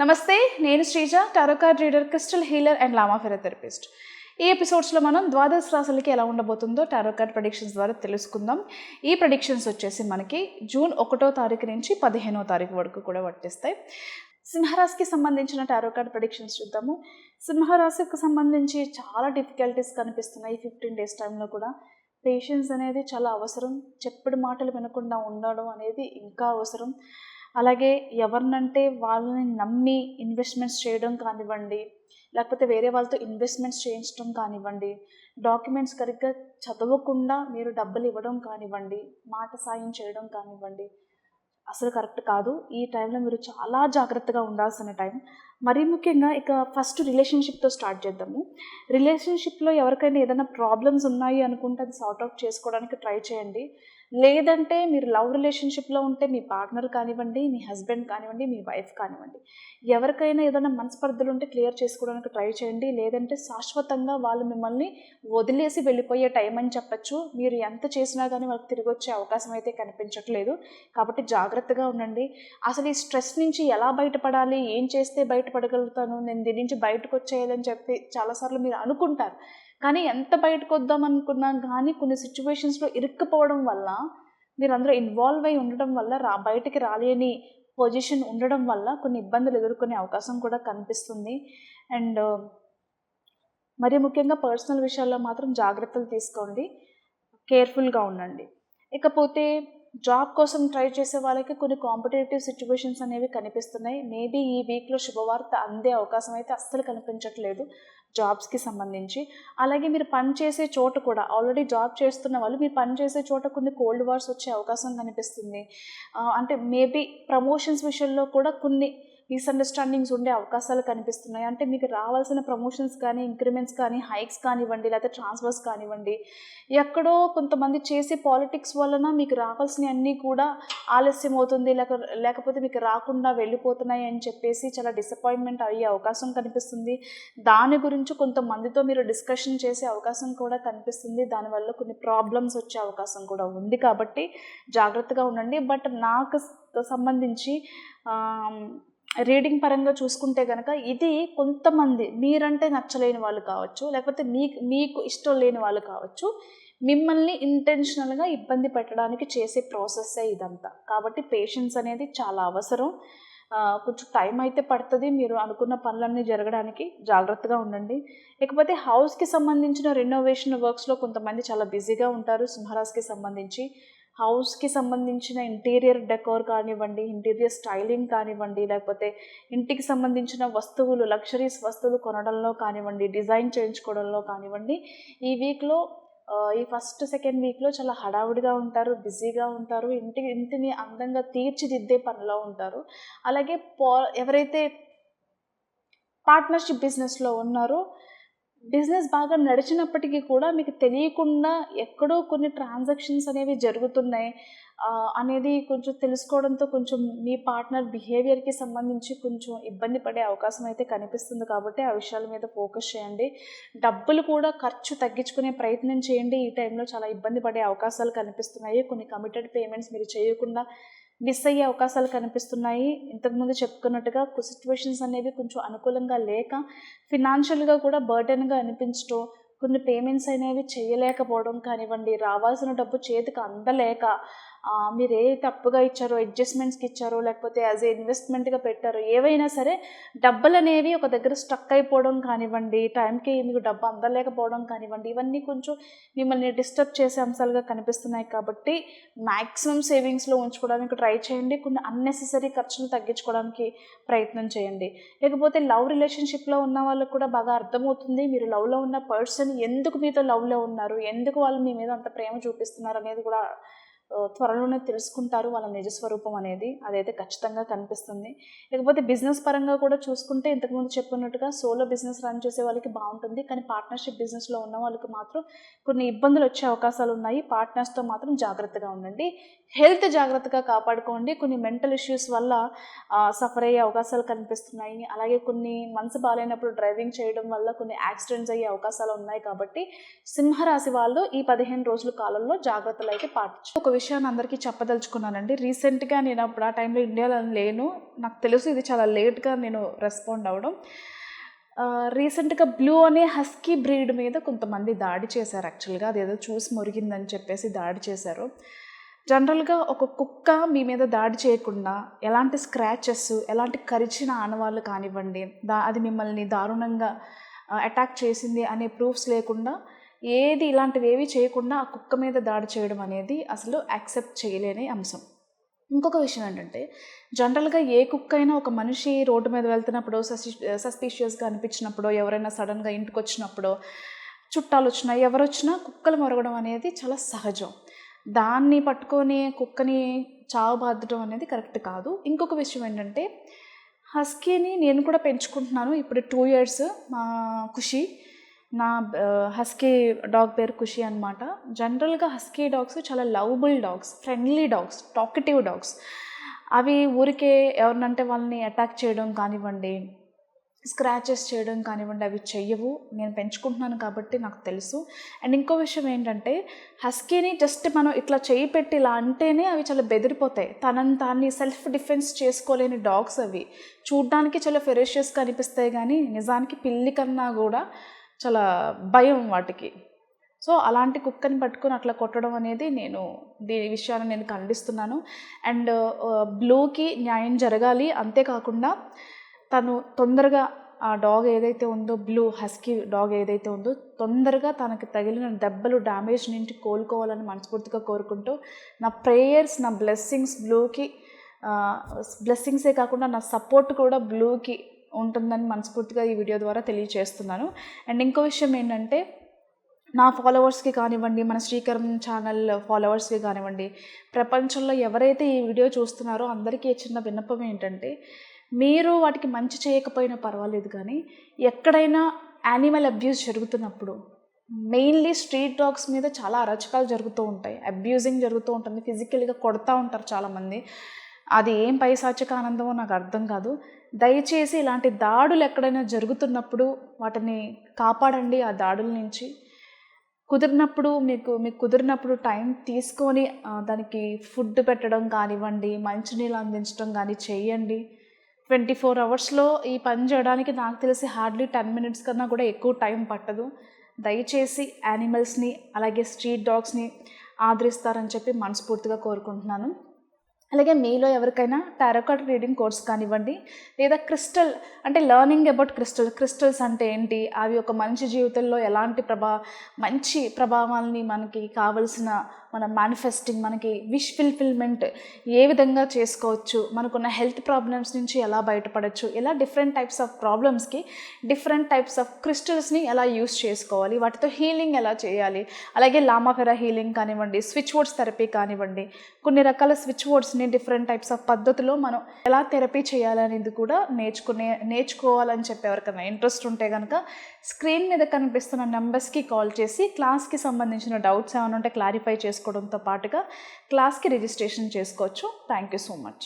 నమస్తే నేను Sreeja tarot card reader crystal healer and lama fera therapist ఈ ఎపిసోడ్స్లో మనం ద్వాదశ రాశులకి ఎలా ఉండబోతుందో టారోకార్డ్ ప్రొడిక్షన్స్ ద్వారా తెలుసుకుందాం. ఈ ప్రొడిక్షన్స్ వచ్చేసి మనకి జూన్ ఒకటో తారీఖు నుంచి పదిహేనో తారీఖు వరకు కూడా వర్తిస్తాయి. సింహరాశికి సంబంధించిన టారో కార్డ్ ప్రొడిక్షన్స్ చూద్దాము. సింహరాశికి సంబంధించి చాలా డిఫికల్టీస్ కనిపిస్తున్నాయి ఫిఫ్టీన్ డేస్ టైంలో కూడా. పేషెన్స్ అనేది చాలా అవసరం. చెప్పుడు మాటలు వినకుండా ఉండడం అనేది ఇంకా అవసరం. అలాగే ఎవరినంటే వాళ్ళని నమ్మి ఇన్వెస్ట్మెంట్స్ చేయడం కానివ్వండి లేకపోతే వేరే వాళ్ళతో ఇన్వెస్ట్మెంట్స్ చేయించడం కానివ్వండి డాక్యుమెంట్స్ సరిగ్గా చదవకుండా మీరు డబ్బులు ఇవ్వడం కానివ్వండి మాట సాయం చేయడం కానివ్వండి అసలు కరెక్ట్ కాదు. ఈ టైంలో మీరు చాలా జాగ్రత్తగా ఉండాల్సిన టైం. మరీ ముఖ్యంగా ఇక ఫస్ట్ రిలేషన్షిప్తో స్టార్ట్ చేద్దాము. రిలేషన్షిప్లో ఎవరికైనా ఏదైనా ప్రాబ్లమ్స్ ఉన్నాయి అనుకుంటే అది సార్ట్ అవుట్ చేసుకోవడానికి ట్రై చేయండి. లేదంటే మీరు లవ్ రిలేషన్షిప్లో ఉంటే మీ పార్ట్నర్ కానివ్వండి మీ హస్బెండ్ కానివ్వండి మీ వైఫ్ కానివ్వండి ఎవరికైనా ఏదైనా మనస్పర్ధలు ఉంటే క్లియర్ చేసుకోవడానికి ట్రై చేయండి. లేదంటే శాశ్వతంగా వాళ్ళు మిమ్మల్ని వదిలేసి వెళ్ళిపోయే టైం అని చెప్పచ్చు. మీరు ఎంత చేసినా కానీ వాళ్ళకి తిరిగి వచ్చే అవకాశం అయితే కనిపించట్లేదు. కాబట్టి జాగ్రత్తగా ఉండండి. అసలు ఈ స్ట్రెస్ నుంచి ఎలా బయటపడాలి ఏం చేస్తే బయటపడగలుగుతాను నేను దీని నుంచి బయటకు వచ్చేయాలని చెప్పి చాలాసార్లు మీరు అనుకుంటారు. కానీ ఎంత బయటకు వద్దాం అనుకున్నా కానీ కొన్ని సిచ్యువేషన్స్లో ఇరుక్కుపోవడం వల్ల మీరు అందరూ ఇన్వాల్వ్ అయి ఉండడం వల్ల రా బయటికి రాలేని పొజిషన్ ఉండడం వల్ల కొన్ని ఇబ్బందులు ఎదుర్కొనే అవకాశం కూడా కనిపిస్తుంది. అండ్ మరి ముఖ్యంగా పర్సనల్ విషయాల్లో మాత్రం జాగ్రత్తలు తీసుకోండి. కేర్ఫుల్గా ఉండండి. ఇకపోతే జాబ్ కోసం ట్రై చేసే వాళ్ళకి కొన్ని కాంపిటేటివ్ సిచ్యువేషన్స్ అనేవి కనిపిస్తున్నాయి. మేబీ ఈ వీక్లో శుభవార్త అందే అవకాశం అయితే అస్సలు కనిపించట్లేదు జాబ్స్కి సంబంధించి. అలాగే మీరు పని చేసే చోట కూడా ఆల్రెడీ జాబ్ చేస్తున్న వాళ్ళు మీరు పని చేసే చోట కొన్ని కోల్డ్ వార్స్ వచ్చే అవకాశం కనిపిస్తుంది. అంటే మేబీ ప్రమోషన్స్ విషయంలో కూడా కొన్ని మిస్అండర్స్టాండింగ్స్ ఉండే అవకాశాలు కనిపిస్తున్నాయి. అంటే మీకు రావాల్సిన ప్రమోషన్స్ కానీ ఇంక్రిమెంట్స్ కానీ హైక్స్ కానివ్వండి లేకపోతే ట్రాన్స్ఫర్స్ కానివ్వండి ఎక్కడో కొంతమంది చేసే పాలిటిక్స్ వలన మీకు రావాల్సినవి అన్నీ కూడా ఆలస్యం అవుతుంది లేక లేకపోతే మీకు రాకుండా వెళ్ళిపోతున్నాయి అని చెప్పేసి చాలా డిసప్పాయింట్మెంట్ అయ్యే అవకాశం కనిపిస్తుంది. దాని గురించి కొంతమందితో మీరు డిస్కషన్ చేసే అవకాశం కూడా కనిపిస్తుంది. దానివల్ల కొన్ని ప్రాబ్లమ్స్ వచ్చే అవకాశం కూడా ఉంది కాబట్టి జాగ్రత్తగా ఉండండి. బట్ నాకు సంబంధించి రీడింగ్ పరంగా చూసుకుంటే కనుక ఇది కొంతమంది మీరంటే నచ్చలేని వాళ్ళు కావచ్చు లేకపోతే మీకు మీకు ఇష్టం లేని వాళ్ళు కావచ్చు మిమ్మల్ని ఇంటెన్షనల్గా ఇబ్బంది పెట్టడానికి చేసే ప్రాసెస్సే ఇదంతా. కాబట్టి పేషెన్స్ అనేది చాలా అవసరం. కొంచెం టైం అయితే పడుతుంది మీరు అనుకున్న పనులన్నీ జరగడానికి జాగ్రత్తగా ఉండండి. ఇకపోతే హౌస్కి సంబంధించిన రెనోవేషన్ వర్క్స్లో కొంతమంది చాలా బిజీగా ఉంటారు సింహరాజ్కి సంబంధించి. హౌస్కి సంబంధించిన ఇంటీరియర్ డెకోర్ కానివ్వండి ఇంటీరియర్ స్టైలింగ్ కానివ్వండి లేకపోతే ఇంటికి సంబంధించిన వస్తువులు లగ్జరీస్ వస్తువులు కొనడంలో కానివ్వండి డిజైన్ చేయించుకోవడంలో కానివ్వండి ఈ వీక్లో ఈ ఫస్ట్ సెకండ్ వీక్లో చాలా హడావుడిగా ఉంటారు బిజీగా ఉంటారు ఇంటి ఇంటిని అందంగా తీర్చిదిద్దే పనిలో ఉంటారు. అలాగే పో ఎవరైతే పార్ట్నర్షిప్ బిజినెస్లో ఉన్నారో బిజినెస్ బాగా నడిచినప్పటికీ కూడా మీకు తెలియకుండా ఎక్కడో కొన్ని ట్రాన్సాక్షన్స్ అనేవి జరుగుతున్నాయి. అనేది కొంచెం తెలుసుకోవడంతో కొంచెం మీ పార్ట్నర్ బిహేవియర్కి సంబంధించి కొంచెం ఇబ్బంది పడే అవకాశం అయితే కనిపిస్తుంది కాబట్టి ఆ విషయాల మీద ఫోకస్ చేయండి. డబ్బులు కూడా ఖర్చు తగ్గించుకునే ప్రయత్నం చేయండి. ఈ టైంలో చాలా ఇబ్బంది పడే అవకాశాలు కనిపిస్తున్నాయి. కొన్ని కమిటెడ్ పేమెంట్స్ మీరు చేయకుండా మిస్ అయ్యే అవకాశాలు కనిపిస్తున్నాయి. ఇంతకుముందు చెప్పుకున్నట్టుగా సిచ్యువేషన్స్ అనేవి కొంచెం అనుకూలంగా లేక ఫినాన్షియల్గా కూడా బర్డెన్గా అనిపించటం కొన్ని పేమెంట్స్ అనేవి చేయలేకపోవడం కానివ్వండి రావాల్సిన డబ్బు చేతికి అందలేక మీరు ఏ తప్పుగా ఇచ్చారో అడ్జస్ట్మెంట్స్కి ఇచ్చారో లేకపోతే యాజ్ ఏ ఇన్వెస్ట్మెంట్గా పెట్టారో ఏవైనా సరే డబ్బులు అనేవి ఒక దగ్గర స్టక్ అయిపోవడం కానివ్వండి టైంకి మీకు డబ్బు అందలేకపోవడం కానివ్వండి ఇవన్నీ కొంచెం మిమ్మల్ని డిస్టర్బ్ చేసే అంశాలుగా కనిపిస్తున్నాయి కాబట్టి మ్యాక్సిమం సేవింగ్స్లో ఉంచుకోవడానికి ట్రై చేయండి. కొన్ని అన్నెసెసరీ ఖర్చులు తగ్గించుకోవడానికి ప్రయత్నం చేయండి. లేకపోతే లవ్ రిలేషన్షిప్లో ఉన్న వాళ్ళకు కూడా బాగా అర్థమవుతుంది. మీరు లవ్లో ఉన్న పర్సన్ ఎందుకు మీతో లవ్లో ఉన్నారు? ఎందుకు వాళ్ళు మీ మీద అంత ప్రేమ చూపిస్తున్నారు అనేది కూడా త్వరలోనే తెలుసుకుంటారు వాళ్ళ నిజస్వరూపం అనేది. అదైతే ఖచ్చితంగా కనిపిస్తుంది. లేకపోతే బిజినెస్ పరంగా కూడా చూసుకుంటే ఇంతకుముందు చెప్పుకున్నట్టుగా సోలో బిజినెస్ రన్ చేసే వాళ్ళకి బాగుంటుంది. కానీ పార్ట్నర్షిప్ బిజినెస్లో ఉన్న వాళ్ళకి మాత్రం కొన్ని ఇబ్బందులు వచ్చే అవకాశాలు ఉన్నాయి. పార్ట్నర్స్తో మాత్రం జాగ్రత్తగా ఉండండి. హెల్త్ జాగ్రత్తగా కాపాడుకోండి. కొన్ని మెంటల్ ఇష్యూస్ వల్ల సఫర్ అయ్యే అవకాశాలు కనిపిస్తున్నాయి. అలాగే కొన్ని మనసు బాగాలేనప్పుడు డ్రైవింగ్ చేయడం వల్ల కొన్ని యాక్సిడెంట్స్ అయ్యే అవకాశాలు ఉన్నాయి కాబట్టి సింహరాశి వాళ్ళు ఈ పదిహేను రోజుల కాలంలో జాగ్రత్తలు అయితే పాటించు. ఒక విషయాన్ని అందరికీ చెప్పదలుచుకున్నానండి. రీసెంట్గా నేను అప్పుడు ఆ టైంలో ఇండియాలో లేను. నాకు తెలుసు ఇది చాలా లేట్గా నేను రెస్పాండ్ అవ్వడం. రీసెంట్గా బ్లూ అనే హస్కీ బ్రీడ్ మీద కొంతమంది దాడి చేశారు యాక్చువల్గా. అదేదో చూసి మురిగిందని చెప్పేసి దాడి చేశారు. జనరల్గా ఒక కుక్క మీ మీద దాడి చేయకుండా ఎలాంటి స్క్రాచెస్ ఎలాంటి కరిచిన ఆనవాళ్ళు కానివ్వండి దా అది మిమ్మల్ని దారుణంగా అటాక్ చేసింది అనే ప్రూఫ్స్ లేకుండా ఏది ఇలాంటివి ఏవి చేయకుండా ఆ కుక్క మీద దాడి చేయడం అనేది అసలు యాక్సెప్ట్ చేయలేని అంశం. ఇంకొక విషయం ఏంటంటే జనరల్గా ఏ కుక్క అయినా ఒక మనిషి రోడ్డు మీద వెళ్తున్నప్పుడు సస్పి సస్పీషియస్గా అనిపించినప్పుడు ఎవరైనా సడన్గా ఇంటికి వచ్చినప్పుడు చుట్టాలు వచ్చినా ఎవరు వచ్చినా కుక్కలు మొరగడం అనేది చాలా సహజం. దాన్ని పట్టుకొని కుక్కని చావు బాధడం అనేది కరెక్ట్ కాదు. ఇంకొక విషయం ఏంటంటే హస్కీని నేను కూడా పెంచుకుంటున్నాను. ఇప్పుడు టూ ఇయర్స్ మా ఖుషి నా హస్కీ డాగ్ పేరు ఖుషి అనమాట జనరల్గా హస్కీ డాగ్స్ చాలా lovable dogs friendly dogs talkative dogs. అవి ఊరికే ఎవరినంటే వాళ్ళని అటాక్ చేయడం కానివ్వండి స్క్రాచెస్ చేయడం కానివ్వండి అవి చెయ్యవు. నేను పెంచుకుంటున్నాను కాబట్టి నాకు తెలుసు. అండ్ ఇంకో విషయం ఏంటంటే హస్కీని జస్ట్ మనం ఇట్లా చేయి పెట్టి ఇలా అంటేనే అవి చాలా బెదిరిపోతాయి. తనని తాన్ని సెల్ఫ్ డిఫెన్స్ చేసుకోలేని డాగ్స్ అవి. చూడ్డానికి చాలా ఫెరేషియస్గా అనిపిస్తాయి కానీ నిజానికి పిల్లి కన్నా కూడా చాలా భయం వాటికి. సో అలాంటి కుక్కని పట్టుకొని అట్లా కొట్టడం అనేది నేను దీని విషయాన్ని నేను ఖండిస్తున్నాను. అండ్ బ్లూకి న్యాయం జరగాలి. అంతేకాకుండా తను తొందరగా ఆ డాగ్ ఏదైతే ఉందో బ్లూ హస్కీ డాగ్ ఏదైతే ఉందో తొందరగా తనకి తగిలిన దెబ్బలు డ్యామేజ్ నుంచి కోలుకోవాలని మనస్ఫూర్తిగా కోరుకుంటూ నా ప్రేయర్స్ నా బ్లెస్సింగ్స్ బ్లూకి బ్లెస్సింగ్సే కాకుండా నా సపోర్ట్ కూడా బ్లూకి ఉంటుందని మనస్ఫూర్తిగా ఈ వీడియో ద్వారా తెలియజేస్తున్నాను అండ్ ఇంకో విషయం ఏంటంటే నా ఫాలోవర్స్కి కానివ్వండి మన శ్రీకరం ఛానల్ ఫాలోవర్స్కి కానివ్వండి ప్రపంచంలో ఎవరైతే ఈ వీడియో చూస్తున్నారో అందరికీ చిన్న విన్నపం ఏంటంటే మీరు వాటికి మంచి చేయకపోయినా పర్వాలేదు కానీ ఎక్కడైనా యానిమల్ అబ్యూస్ జరుగుతున్నప్పుడు మెయిన్లీ స్ట్రీట్ డాగ్స్ మీద చాలా అరచకాలు జరుగుతూ ఉంటాయి. అబ్యూజింగ్ జరుగుతూ ఉంటుంది. ఫిజికల్గా కొడతా ఉంటారు చాలామంది. అది ఏం పైశాచిక ఆనందమో నాకు అర్థం కాదు. దయచేసి ఇలాంటి దాడులు ఎక్కడైనా జరుగుతున్నప్పుడు వాటిని కాపాడండి ఆ దాడుల నుంచి. కుదిరినప్పుడు మీకు మీకు కుదిరినప్పుడు టైం తీసుకొని దానికి ఫుడ్ పెట్టడం కానివ్వండి మంచినీళ్ళు అందించడం కానీ చేయండి. ట్వంటీ ఫోర్ అవర్స్లో ఈ పని చేయడానికి నాకు తెలిసి హార్డ్లీ టెన్ మినిట్స్ కన్నా కూడా ఎక్కువ టైం పట్టదు. దయచేసి యానిమల్స్ని అలాగే స్ట్రీట్ డాగ్స్ని ఆదరిస్తారని చెప్పి మనస్ఫూర్తిగా కోరుకుంటున్నాను. అలాగే మీలో ఎవరికైనా టారోకాట్ రీడింగ్ కోర్స్ కానివ్వండి లేదా క్రిస్టల్ అంటే లెర్నింగ్ అబౌట్ క్రిస్టల్ క్రిస్టల్స్ అంటే ఏంటి? అవి ఒక మనిషి జీవితంలో ఎలాంటి ప్రభా మంచి ప్రభావాల్ని మనకి కావలసిన మన మేనిఫెస్టింగ్ మనకి విష్ ఫిల్ఫిల్మెంట్ ఏ విధంగా చేసుకోవచ్చు మనకున్న హెల్త్ ప్రాబ్లమ్స్ నుంచి ఎలా బయటపడవచ్చు ఇలా డిఫరెంట్ టైప్స్ ఆఫ్ ప్రాబ్లమ్స్కి డిఫరెంట్ టైప్స్ ఆఫ్ క్రిస్టల్స్ని ఎలా యూస్ చేసుకోవాలి వాటితో హీలింగ్ ఎలా చేయాలి అలాగే లామాఫెరా హీలింగ్ కానివ్వండి స్విచ్ వర్డ్స్ థెరపీ కానివ్వండి కొన్ని రకాల స్విచ్ వర్డ్స్ని డిఫరెంట్ టైప్స్ ఆఫ్ పద్ధతిలో మనం ఎలా థెరపీ చేయాలనేది కూడా నేర్చుకునే నేర్చుకోవాలని చెప్పి ఎవరికైనా ఇంట్రెస్ట్ ఉంటే కనుక స్క్రీన్ మీద కనిపిస్తున్న నెంబర్స్కి కాల్ చేసి క్లాస్కి సంబంధించిన డౌట్స్ ఏమైనా ఉంటే క్లారిఫై చేసుకోవడంతో పాటుగా క్లాస్కి రిజిస్ట్రేషన్ చేసుకోవచ్చు. Thank you so much.